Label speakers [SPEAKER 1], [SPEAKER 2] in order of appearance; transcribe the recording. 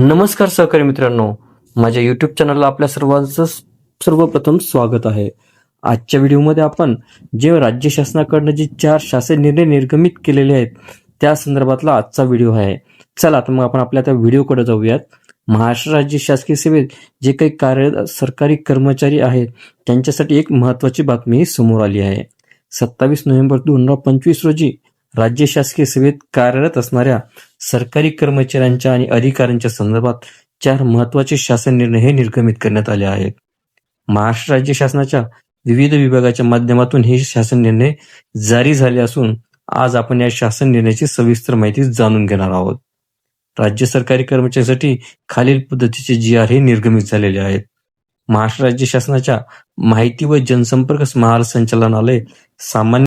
[SPEAKER 1] नमस्कार सहकारी मित्रांनो माझ्या युट्यूब चॅनलला आपल्या सर्वांचं सर्वप्रथम स्वागत आहे. आजच्या व्हिडिओमध्ये आपण जे राज्य शासनाकडनं जे चार शासन निर्णय निर्गमित केलेले आहेत त्या संदर्भातला आजचा व्हिडिओ आहे. चला तर मग आपण आपल्या त्या व्हिडिओकडे जाऊयात. महाराष्ट्र राज्य शासकीय सेवेत जे काही कार्य सरकारी कर्मचारी आहेत त्यांच्यासाठी एक महत्वाची बातमी समोर आली आहे. सत्तावीस नोव्हेंबर दोन हजार पंचवीस रोजी राज्य शासकीय सेवेत कार्यरत असणाऱ्या सरकारी कर्मचाऱ्यांच्या आणि अधिकाऱ्यांच्या संदर्भात चार महत्त्वाचे शासन निर्णय हे निर्गमित करण्यात आले आहेत. महाराष्ट्र राज्य शासनाच्या विविध विभागाच्या माध्यमातून हे शासन निर्णय जारी झाले असून आज आपण या शासन निर्णयाची सविस्तर माहिती जाणून घेणार आहोत. राज्य सरकारी कर्मचाऱ्यांसाठी खालील पद्धतीचे जी आर हे निर्गमित झालेले आहेत. महाराष्ट्र राज्य शासनाच्या माहिती व जनसंपर्क महासंचालनालय सामान्य